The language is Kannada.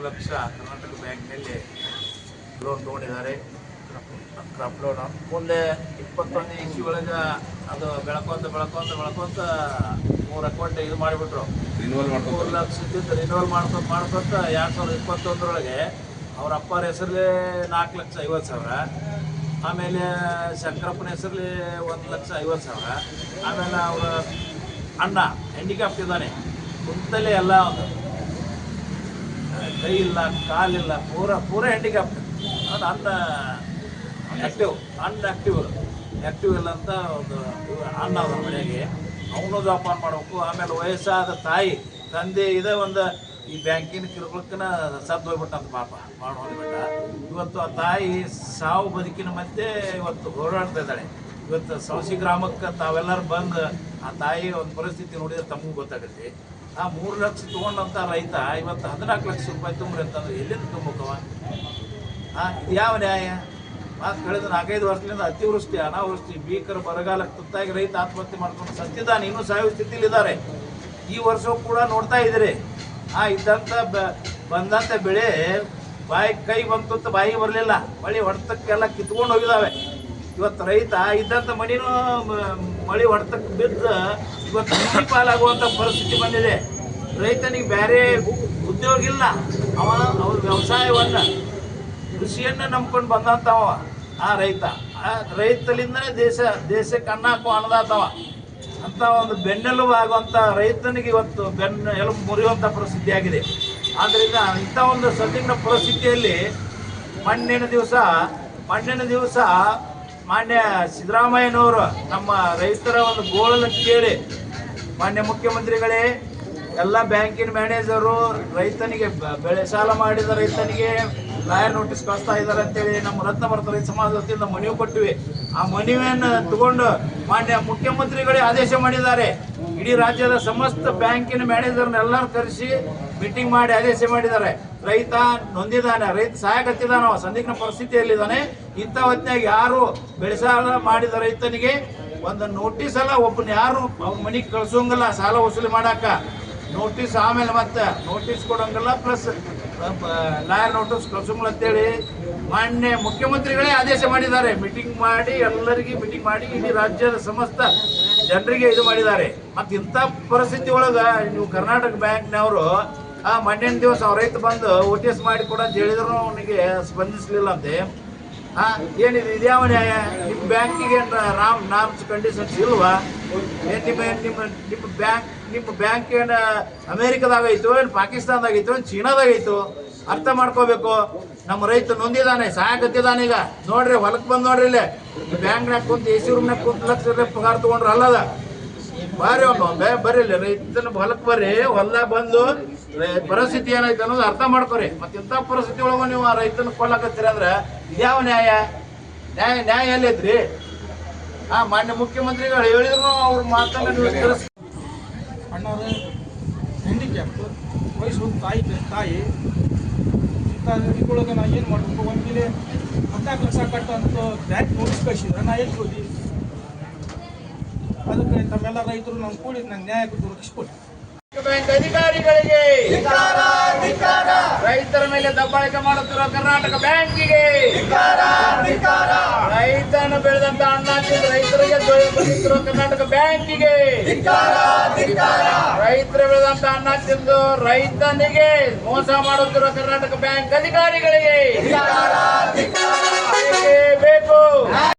ಮೂರು ಲಕ್ಷ ಕರ್ನಾಟಕ ಬ್ಯಾಂಕ್ನಲ್ಲಿ ಲೋನ್ ತೊಗೊಂಡಿದ್ದಾರೆ. Crop loan. ಮುಂದೆ ಇಪ್ಪತ್ತೊಂದನೇ ಇಂಚಿ ಒಳಗೆ ಅದು ಬೆಳಕೊಂತ ಬೆಳಕೊಂತ ಬೆಳಕೊಂತ ಮೂರು ಅಕೌಂಟ್ ಇದು ಮಾಡಿಬಿಟ್ರು. ಮೂರು ಲಕ್ಷದಿಂದ ರಿನ್ಯೂವಲ್ ಮಾಡ್ಕೊಂತ ಮಾಡ್ಕೊಂತ ಎರಡು ಸಾವಿರದ ಇಪ್ಪತ್ತೊಂದರೊಳಗೆ ಅವ್ರ ಅಪ್ಪರ ಹೆಸರಲ್ಲಿ ನಾಲ್ಕು ಲಕ್ಷ ಐವತ್ತು ಸಾವಿರ. ಆಮೇಲೆ ಶಂಕರಪ್ಪನ ಹೆಸರಲ್ಲಿ ಒಂದು ಲಕ್ಷ ಐವತ್ತು ಸಾವಿರ. ಆಮೇಲೆ ಅವರ ಅಣ್ಣ ಹ್ಯಾಂಡಿಕ್ಯಾಪ್ಟ್ ಇದ್ದಾನೆ. ಕುಂತಲೇ ಎಲ್ಲ ಒಂದು. ಕೈ ಇಲ್ಲ ಕಾಲಿಲ್ಲ, ಪೂರ ಪೂರ ಹ್ಯಾಂಡಿಕ್ಯಾಪ್ಟ್ ಅದು ಅನ್ನ ಆ್ಯಕ್ಟಿವ್ ಅನ್ ಆ್ಯಕ್ಟಿವ್ ಆ್ಯಕ್ಟಿವ್ ಇಲ್ಲ ಅಂತ ಒಂದು ಅನ್ನ ಅದ ಮನೆಗೆ. ಅವನು ಜೋಪಾನ ಮಾಡಬೇಕು, ಆಮೇಲೆ ವಯಸ್ಸಾದ ತಾಯಿ, ತಂದೆ ಇದೇ ಒಂದು, ಈ ಬ್ಯಾಂಕಿನ ಕಿರುಕುಳಕ್ಕನ ಸದ್ದು ಹೋಗ್ಬಿಟ್ಟಂತ ಪಾಪ, ಮಾಡಿ ಹೋಗ್ಬಿಟ್ಟ ಇವತ್ತು ಆ ತಾಯಿ ಸಾವು ಬದುಕಿನ ಮಧ್ಯೆ ಇವತ್ತು ಹೋರಾಡ್ತಾ ಇದ್ದಾಳೆ. ಇವತ್ತು ಸೌಸಿ ಗ್ರಾಮಕ್ಕೆ ತಾವೆಲ್ಲರೂ ಬಂದು ಆ ತಾಯಿ ಒಂದು ಪರಿಸ್ಥಿತಿ ನೋಡಿದ್ರೆ ತಮಗೂ ಗೊತ್ತಾಗುತ್ತೆ. ಆ ಮೂರು ಲಕ್ಷ ತೊಗೊಂಡಂಥ ರೈತ ಇವತ್ತು ಹದಿನಾಲ್ಕು ಲಕ್ಷ ರೂಪಾಯಿ ತುಂಬ್ರಿ ಅಂತಂದ್ರೆ ಎಲ್ಲಿಂದ ತುಂಬಕವ ಹಾಂ ಇದು ಯಾವ ನ್ಯಾಯ? ಮಾತು ಕಳೆದ ನಾಲ್ಕೈದು ವರ್ಷದಿಂದ ಅತಿವೃಷ್ಟಿ, ಅನಾವೃಷ್ಟಿ, ಭೀಕರ ಬರಗಾಲಕ್ಕೆ ತುತ್ತಾಗಿ ರೈತ ಆತ್ಮಹತ್ಯೆ ಮಾಡ್ಕೊಂಡು ಸತ್ತಿದ್ದಾನೆ. ಇನ್ನೂ ಸಾಯುವ ಸ್ಥಿತಿಲಿದ್ದಾರೆ ಈ ವರ್ಷವೂ ಕೂಡ ನೋಡ್ತಾ ಇದ್ದೀರಿ. ಆ ಇದ್ದಂಥ ಬಂದಂಥ ಬೆಳೆ ಬಾಯಿ, ಕೈ ಬಂತು ಅಂತ ಬಾಯಿಗೆ ಬರಲಿಲ್ಲ. ಮಳೆ ಹೊಡೆತಕ್ಕೆಲ್ಲ ಕಿತ್ಕೊಂಡು ಹೋಗಿದಾವೆ. ಇವತ್ತು ರೈತ ಇದ್ದಂಥ ಮಣಿನೂ ಮಳೆ ಹೊಡೆತಕ್ಕೆ ಬಿದ್ದು ಇವತ್ತು ಮುಂದಿ ಪಾಲಾಗುವಂಥ ಪರಿಸ್ಥಿತಿ ಬಂದಿದೆ. ರೈತನಿಗೆ ಬೇರೆ ಉದ್ಯೋಗ ಇಲ್ಲ. ಅವ, ಅವ್ರ ವ್ಯವಸಾಯವನ್ನು, ಕೃಷಿಯನ್ನು ನಂಬ್ಕೊಂಡು ಬಂದಂಥವ ಆ ರೈತ. ಆ ರೈತಲಿಂದನೇ ದೇಶ, ದೇಶಕ್ಕೆ ಅನ್ನ, ಹಾಕುವ ಅನ್ನದಾತವ. ಅಂತ ಒಂದು ಬೆನ್ನೆಲುಬು ಆಗುವಂಥ ರೈತನಿಗೆ ಇವತ್ತು ಬೆನ್ನು ಎಲುಬು ಮುರಿಯುವಂಥ ಪರಿಸ್ಥಿತಿ ಆಗಿದೆ. ಆದ್ದರಿಂದ ಇಂಥ ಒಂದು ಸದಿನ ಪರಿಸ್ಥಿತಿಯಲ್ಲಿ ಮಣ್ಣಿನ ದಿವಸ ಮಣ್ಣಿನ ದಿವಸ ಮಾನ್ಯ ಸಿದ್ದರಾಮಯ್ಯನವರು ನಮ್ಮ ರೈತರ ಒಂದು ಗೋಳನ್ನು ಕೇಳಿ. ಮಾನ್ಯ ಮುಖ್ಯಮಂತ್ರಿಗಳೇ, ಎಲ್ಲ ಬ್ಯಾಂಕಿನ ಮ್ಯಾನೇಜರು, ರೈತನಿಗೆ ಬೆಳೆ ಸಾಲ ಮಾಡಿದ ರೈತನಿಗೆ ಲಾಯರ್ ನೋಟಿಸ್ ಕಳಿಸ್ತಾ ಇದ್ದಾರೆ ಅಂತೇಳಿ ನಮ್ಮ ರತ್ನ ಭಾರತ ರೈತ ಸಮಾಜ ವತಿಯಿಂದ ಮನವಿ ಕೊಟ್ಟಿವಿ. ಆ ಮನವಿಯನ್ನು ತಗೊಂಡು ಮಾನ್ಯ ಮುಖ್ಯಮಂತ್ರಿಗಳೇ ಆದೇಶ ಮಾಡಿದ್ದಾರೆ. ಇಡೀ ರಾಜ್ಯದ ಸಮಸ್ತ ಬ್ಯಾಂಕಿನ ಮ್ಯಾನೇಜರ್ನೆಲ್ಲರೂ ಕರೆಸಿ ಮೀಟಿಂಗ್ ಮಾಡಿ ಆದೇಶ ಮಾಡಿದ್ದಾರೆ. ರೈತ ನೊಂದಿದ್ದಾನೆ, ರೈತ ಸಹಾಯಕತ್ತಿದ್ದಾನೆ, ಅವ ಸಂದಿಗ್ಧ ಪರಿಸ್ಥಿತಿಯಲ್ಲಿದ್ದಾನೆ. ಇಂಥ ಹೊತ್ತಿನಾಗ ಯಾರು ಬೆಳೆಸಾಲ ಮಾಡಿದ ರೈತನಿಗೆ ಒಂದು ನೋಟಿಸ್ ಅಲ್ಲ, ಒಬ್ಬನ ಯಾರು ಮನೆಗೆ ಕಳ್ಸೋಂಗಿಲ್ಲ, ಸಾಲ ವಸೂಲಿ ಮಾಡಾಕ. ನೋಟಿಸ್ ಆಮೇಲೆ ಮತ್ತೆ ನೋಟಿಸ್ ಕೊಡೋಂಗಿಲ್ಲ ಪ್ಲಸ್ ಲಾಯರ್ ನೋಟಿಸ್ ಕಳ್ಸೋಂಗಲ್ಲ ಅಂತೇಳಿ ಮಾನ್ಯ ಮುಖ್ಯಮಂತ್ರಿಗಳೇ ಆದೇಶ ಮಾಡಿದ್ದಾರೆ. ಮೀಟಿಂಗ್ ಮಾಡಿ ಎಲ್ಲರಿಗೂ ಮೀಟಿಂಗ್ ಮಾಡಿ, ಇಡೀ ರಾಜ್ಯದ ಸಮಸ್ತ ಜನರಿಗೆ ಇದು ಮಾಡಿದ್ದಾರೆ. ಮತ್ತು ಇಂಥ ಪರಿಸ್ಥಿತಿ ಒಳಗೆ ನೀವು ಕರ್ನಾಟಕ ಬ್ಯಾಂಕ್ನವರು, ಆ ಮಣ್ಣಿನ ದಿವಸ ಅವ್ರ ರೈತ ಬಂದು ಓ ಮಾಡಿ ಕೊಡ ಅಂತ ಹೇಳಿದ್ರು ಅವನಿಗೆ ಸ್ಪಂದಿಸಲಿಲ್ಲ ಅಂತೆ ಹಾ, ಏನಿದೆ ಇದ್ಯಾವ ನ್ಯಾಯ? ನಿಮ್ಮ ಬ್ಯಾಂಕಿಗೆ ರಾಮ್ ನಾರ್ಮ್ಸ್ ಕಂಡೀಷನ್ಸ್ ಇಲ್ವಾ? ಏನು ನಿಮ್ಮ ನಿಮ್ಮ ನಿಮ್ಮ ಬ್ಯಾಂಕ್ ನಿಮ್ಮ ಬ್ಯಾಂಕ್ ಏನು ಅಮೇರಿಕದಾಗ ಐತೋ ಏನು ಪಾಕಿಸ್ತಾನದಾಗ ಐತೋ ಏನು ಚೀನಾದಾಗ ಐತೋ ಅರ್ಥ ಮಾಡ್ಕೋಬೇಕು. ನಮ್ಮ ರೈತ ನೊಂದಿದ್ದಾನೆ ಸಹಾಯಕತ್ತಿದ್ದಾನೆ ಈಗ. ನೋಡ್ರಿ ಹೊಲಕ್ಕೆ ಬಂದು ನೋಡ್ರಿ ಇಲ್ಲಿ. ಬ್ಯಾಂಕ್ನಾಗ ಕುಂತು, ಎ ಸಿ ರೂಮ್ನಾಗ ಕುಂತು ಲಕ್ಷ ರೂಪಾಯಿ ಪಗಾರ ತೊಗೊಂಡ್ರೆ ಅಲ್ಲದ. ಬಾರಿ ಒಮ್ಮೆ ಬರ್ರಿ ರೈತನ ಹೊಲಕ್ಕೆ ಬರ್ರಿ, ಹೊಲ್ದಾಗ ಬಂದು ಪರಿಸ್ಥಿತಿ ಏನೈತೆ ಅನ್ನೋದು ಅರ್ಥ ಮಾಡ್ಕೋರಿ. ಮತ್ತೆ ಇಂಥ ಪರಿಸ್ಥಿತಿ ಒಳಗ ನೀವು ಆ ರೈತನ ಕೊಲ್ಲಕತ್ತೀರಿ ಅಂದ್ರೆ ಇದ್ಯಾವ ನ್ಯಾಯ? ನ್ಯಾಯ ನ್ಯಾಯ ಎಲ್ಲೈತ್ರಿ ಆ ಮಾನ್ಯ ಮುಖ್ಯಮಂತ್ರಿಗಳು ಹೇಳಿದ್ರು ಅವ್ರ ಮಾತನ್ನ ನೀವು ಅಣ್ಣವ್ರ ಹ್ಯಾಂಡಿಕ್ಯಾಪ್ ವಯಸ್ಸು ತಾಯಿ ತಾಯಿ. ಇಂಥ ಇದ್ರೊಳಗೆ ನಾ ಏನು ಮಾಡಬೇಕು? ಒಂದು ಮೇಲೆ ಹದಿನಾಲ್ಕು ಲಕ್ಷ ಕಟ್ಟಂತ ಬ್ಯಾಂಕ್ ನೋಟಿಸ್ ಕಳಿಸಿದ್ರೆ. ನಾ ಎಲ್ಲಿ ಹೋಗಿ ಅದಕ್ಕೆ ತಮ್ಮೆಲ್ಲ ರೈತರು ನಾನು ಕೂಡಿ ನನ್ನ ನ್ಯಾಯ ದೊರಕಿಸ್ಕೊಡಿ ಬ್ಯಾಂಕ್ ಅಧಿಕಾರಿಗಳಿಗೆ ರೈತರ ಮೇಲೆ ದಬ್ಬಾಳಿಕೆ ಮಾಡುತ್ತಿರುವ ಕರ್ನಾಟಕ ಬ್ಯಾಂಕಿಗೆ ರೈತನ ಬೆಳೆದಂತ ಅಣ್ಣ ರೈತರು ಕರ್ನಾಟಕ ಬ್ಯಾಂಕಿಗೆ. ರೈತರ ಬೆಳೆದಂತ ಅನ್ನ ತಿಂದು ರೈತನಿಗೆ ಮೋಸ ಮಾಡುತ್ತಿರುವ ಕರ್ನಾಟಕ ಬ್ಯಾಂಕ್ ಅಧಿಕಾರಿಗಳಿಗೆ. ಬೇಕು?